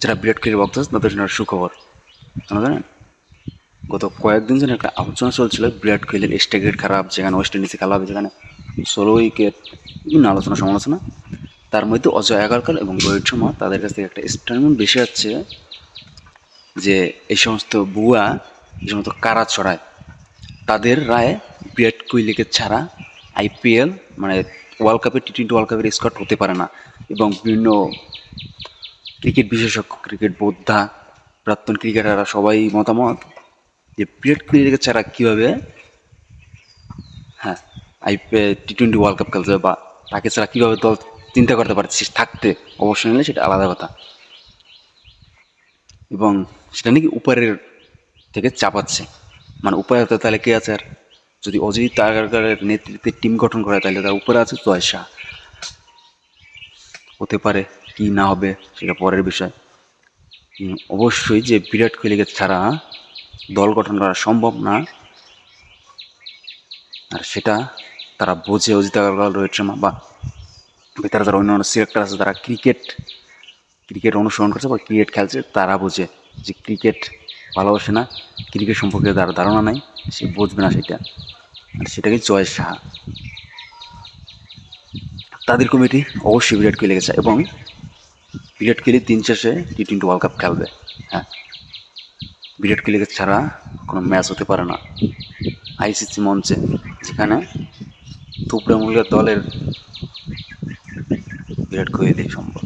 যারা বিরাট কোহলির ভক্ত আছে তাদের জন্য সুখবর। জানেন? গত কয়েকদিন যেন একটা আলোচনা চলছিল বিরাট কোহলির স্টেগেট খারাপ, যেখানে ওয়েস্ট ইন্ডিজে খেলা হবে, যেখানে ষোলো উইকেট, বিভিন্ন আলোচনা সমালোচনা। তার মধ্যে অজয় আগারকার এবং রোহিত শর্মা তাদের কাছ থেকে একটা স্টেটমেন্ট বেশি যাচ্ছে যে এই সমস্ত বুয়া, এই সমস্ত কারা ছড়ায়, তাদের রায় বিরাট কোহলিকে ছাড়া আইপিএল মানে ওয়ার্ল্ড কাপের টি টোয়েন্টি, ওয়ার্ল্ড কাপের স্কট হতে পারে না। এবং বিভিন্ন ক্রিকেট বিশেষজ্ঞ, ক্রিকেট বোদ্ধা, প্রাক্তন ক্রিকেটাররা সবাই মতামত যে বিরাট কোহলিকে ছাড়া কীভাবে? হ্যাঁ IPL T twenty world cup খেলতে বা তাকে ছাড়া কীভাবে দল চিন্তা করতে পারছিস থাকতে অবশ্যই নিলে সেটা আলাদা কথা। এবং সেটা নাকি উপরের থেকে চাপাচ্ছে। মানে উপরে তাহলে কে আছে আর? যদি অজিত আগারকারের নেতৃত্বে টিম গঠন করে তাহলে তার উপরে আছে, জয় হতে পারে, কি না হবে, সেটা পরের বিষয়। অবশ্যই যে বিরাট কোহলিকে ছাড়া দল গঠন করা সম্ভব না, আর সেটা তারা বোঝে অজিত আগারকার রোহিত শর্মা বা ভেতরে যারা অন্য অন্য সিলেক্টর আছে তারা ক্রিকেট ক্রিকেট অনুসরণ করছে বা ক্রিকেট খেলছে, তারা বোঝে যে ক্রিকেট ভালোবাসে না, ক্রিকেট সম্পর্কে তার ধারণা নাই, সে বুঝবে না সেটা। আর সেটাকে জয় সাহা। তাদের কমিটি অবশ্যই বিরাট কোহলি গেছে এবং বিরাট কোহলি তিন শেষে টি টোয়েন্টি ওয়ার্ল্ড কাপ খেলবে। হ্যাঁ। বিরাট কোহলিকে ছাড়া কোনো ম্যাচ হতে পারে না। আইসিসি মঞ্চে, যেখানে তুবড়ামূল্যের দলের বিরাট কোহলি সম্ভব।